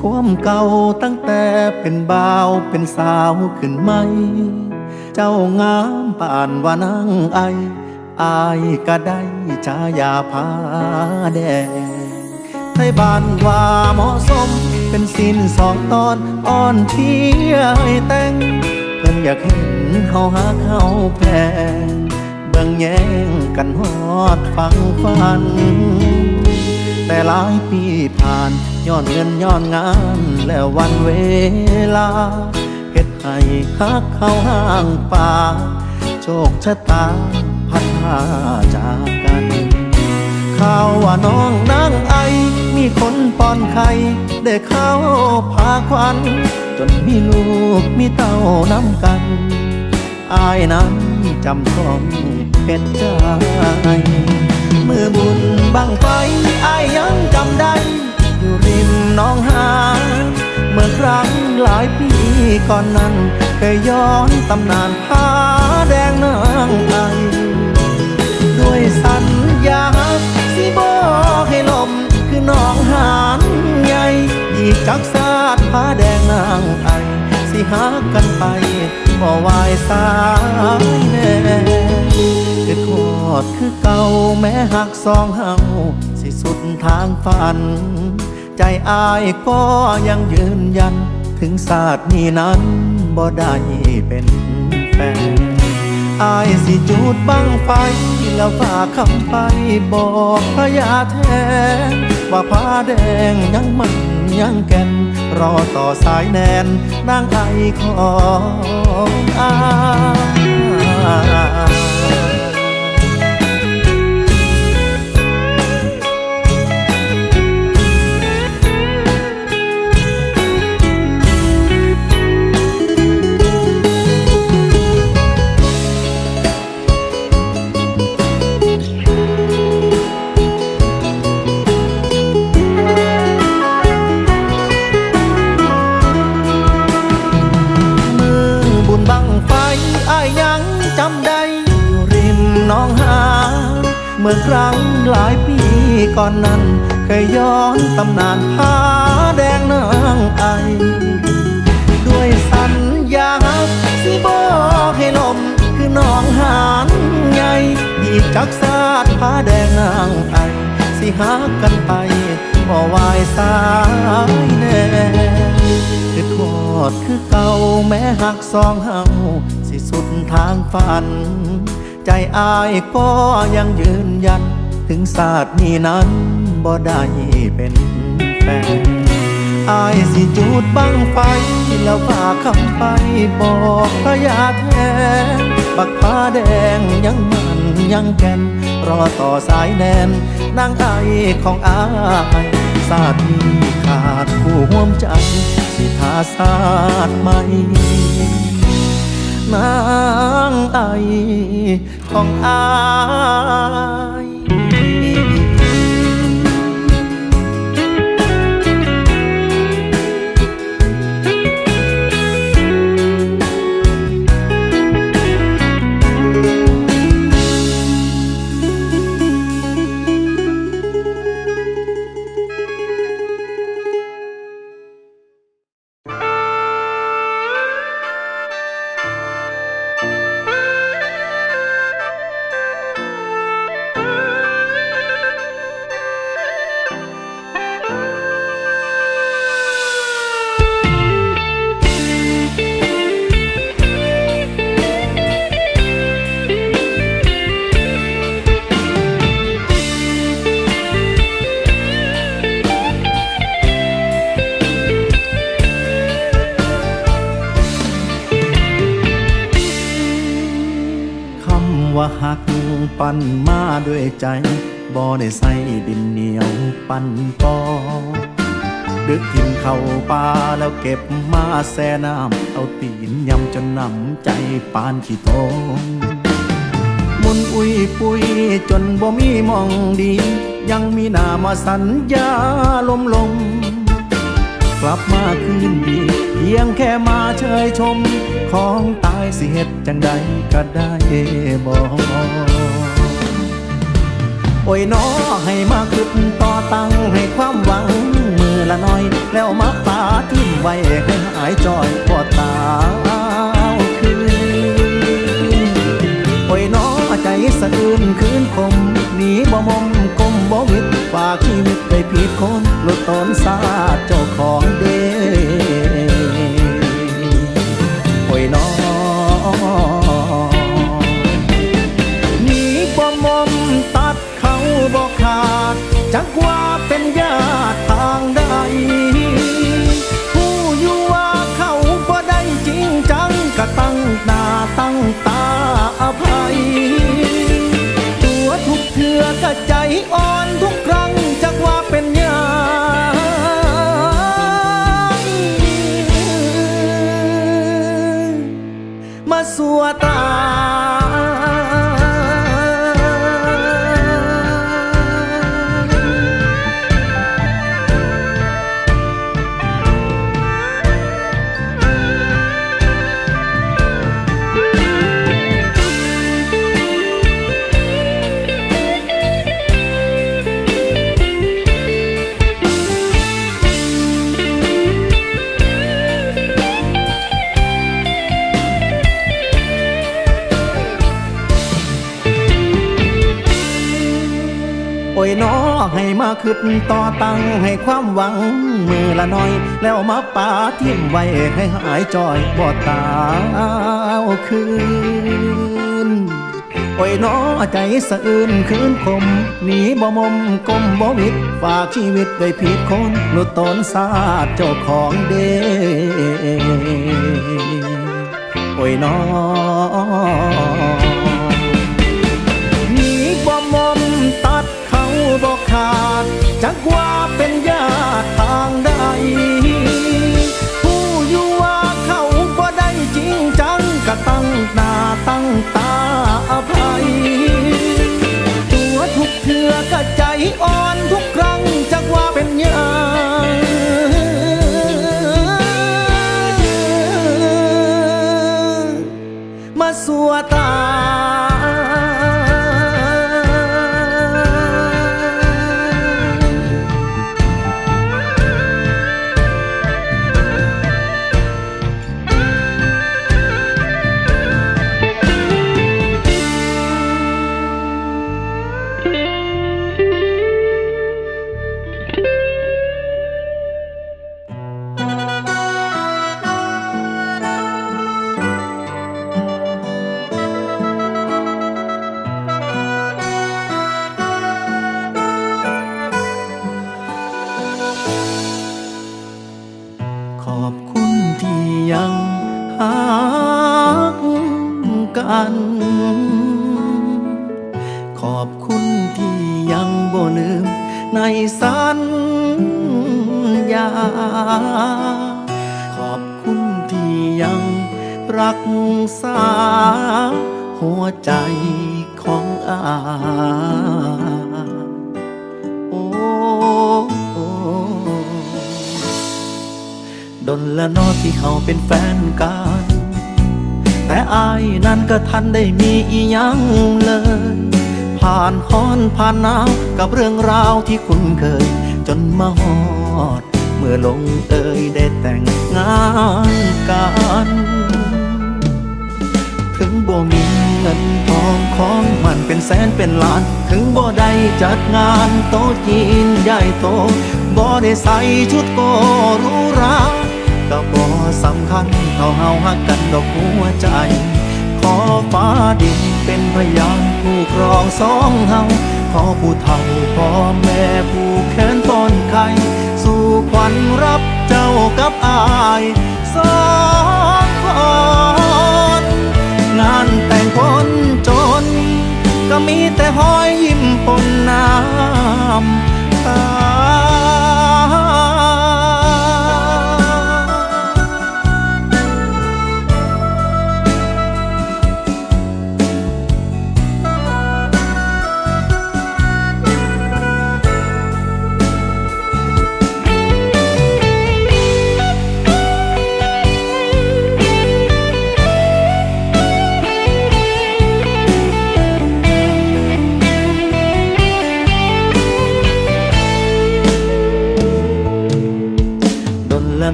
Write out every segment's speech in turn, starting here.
ความเก่าตั้งแต่เป็นบ่าวเป็นสาวขึ้นไหม เจ้างามป่านว่านางไอ อายก็ได้ชายาพาแดงไทยบ้านว่าเหมาะสม เป็นสินสองตอนอ่อนเพียให้แต่ง เพิ่นอยากเห็นเฮาหักเฮาแพงเบิ่งแย่งกันฮอดฟังฟัน แต่หลายปีผ่าน ย้อนเงินย้อนงานแล้ววันเวลาเฮ็ดให้ฮักเข้าห้างป่า โชคชะตาพัดพาจากกันข่าวว่าน้องนางไอ มีคนป้อนไข่ได้เข้าพาควัน จนมีลูกมีเต้าน้ำกัน อายนั้นจำต้องเป็นใจมือบุญบังไฟอายยังจำได้ ก่อนนั้นเคยย้อนตำนานผาแดงนางไอด้วยสัญญาสิบอกให้ลมคือน้องหานใหญ่ยีกจักสาดผาแดงนางไอสิหากันไปบ่วายสายแน่คือโคตรคือเก่าแม้หักสองเฮาสิสุดทางฝัน ใจอายก็ยังยืนยัน ถึงศาสตร์นี้นั้นบ่ได้เป็นแฟนอายสิจูดบังไฟ แล้วฝากคำไปบอกพระยาแทน ว่าผ้าแดงยังมันยังแก่น รอต่อสายแนนนางไอของอาย เคยย้อนตำนานผาแดงนางไอ ด้วยสัญญาสิบอกให้ลมคือน้องหานใหญ่อีกจักสาดผาแดงนางไอ สิหากันไปบ่วายสายแน่คือทอดคือเก่าแม้หักสองเฮาสิสุดทางฝัน ใจอายก็ยังยืนยันถึงศาสตร์นี้นั้น บ่ได้เป็นแฟนอายสิจูดบังไฟ แล้วฝากคำไปบอกพระยาแทนบักผ้าแดงยังมันยังแก่น รอต่อสายแนนนางไอของอายศาสตร์นี้ขาดผู้ห่วมใจ สิทาศาสตร์ใหม่นางไอของอาย ใจบ่ได้ใส่ดินเหนียวปั่นปอดึกทิมเข้าป่าแล้วเก็บมาแซ่น้ำเอาตีนยำจนน้ำใจปานขี้โตงมุนอุ้ยปุยจนบ่มีมองดี ยังมีหน้ามาสัญญาลมลมกลับมาคืนดี เพียงแค่มาเชยชม ของตายสิเหตุจังใดก็ได้บอก โอ้ยน้อให้มาคืดต่อตังให้ความหวังมือละน้อย แล้วมาตายไว้ให้หายจอยปอดตาคืนโอ้ยน้อใจสะอื้นคืนคมหนีบ่มมกลมบ่วิดฝากชีวิตไปผิดคนหลุดตนสา อ่อนทุกค โอ้ยน้อให้มาขึ้นต่อตั้งให้ความหวัง มือละน้อย แล้วมาป่าทิ่มไว้ให้หายจอยบ่ตาวคืน โอ้ยน้อใจสะอื้นคืนคมหนีบ่มมกลมบ่วิดฝากชีวิตไว้ผิดคนหลุดตนสาดเจ้าของเด้โอ้ยน้อ ด หัวใจของอาโอ้โดนละนอที่เขาเป็นแฟนกัน แต่อายนั้นก็ทันได้มีอียังเลย ผ่านฮ้อนผ่านหนาวกับเรื่องราวที่คุ้นเคย จนมาฮอด เมื่อลงเอ่ยได้แต่งงานกัน ถึงบ่มี เงินทองของมันเป็นแสนเป็นล้าน ถึงบ่ได้จัดงานโต๊ะจีนใหญ่โตบ่ได้ใส่ชุดโกหรูหราก็บ่สำคัญเท่าเฮาฮักกันดอกหัวใจ ขอฟ้าดินเป็นพยานผู้ครองสองเฮาขอผู้เฒ่าพ่อแม่ผู้แขนต้นไข่สู่ขวัญรับเจ้ากับอายสองคน มีแต่หอยยิ้มปนน้ำตา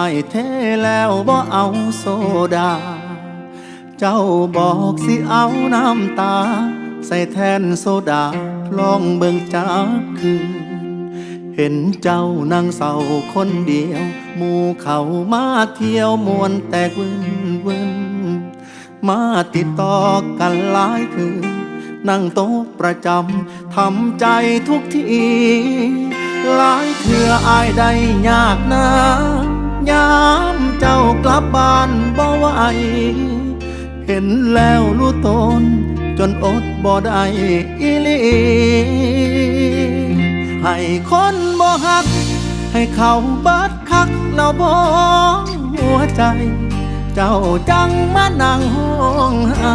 ายเทแล้วบ่เอาโซดา เจ้าบอกสิเอาน้ำตา ใส่แทนโซดาลองเบิ่งจากคืน เห็นเจ้านั่งเศร้าคนเดียว หมู่เขามาเที่ยวมวนแตกวินวินมาติดต่อกันหลายคืน นั่งโต๊ะประจำทำใจทุกทีหลายเถื่ออายได้ยากนะ ยามเจ้ากลับบ้านบ่ไหวเห็นแล้วรู้ตน จนอดบ่ได้อีลีให้คนบ่ฮัก ให้เขาบัดคักแล้วบ่หัวใจ เจ้าจังมานั่งห้องไห้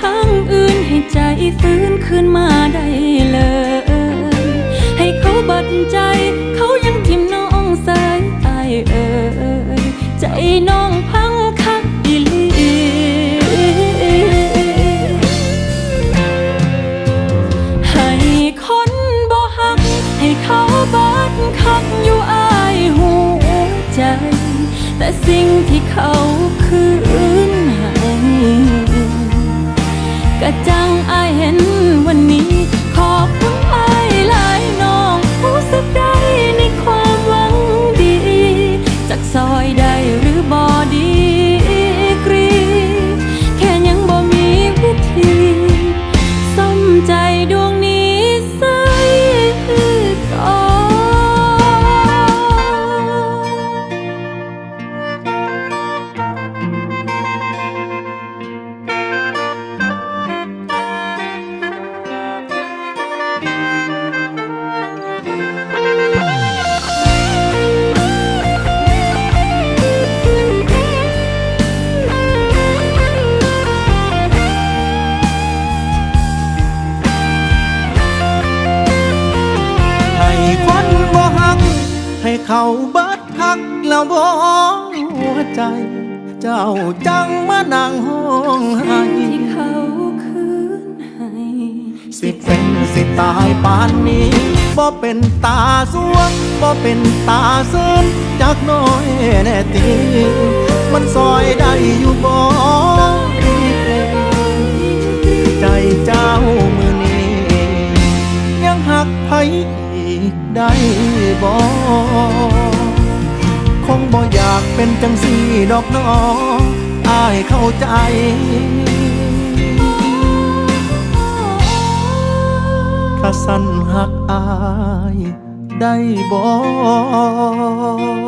ทางอื่นให้ใจฟื้นขึ้นมาได้เลย ให้เขาบัดใจ เขายังทิมน้องสายอายเอ่ยใจน้อง ใจ เจ้าจังมานั่งห้องไห้ที่เขาคืนให้ สิเป็นสิตายปานนี้ บ่เป็นตาสวงบ่เป็นตาซื่นจักหน้อยแน่ตีมันซอยได้อยู่บ่ เป็นจังสีดอกน้องอายเข้าใจถ้าสั้นหักอายได้บอก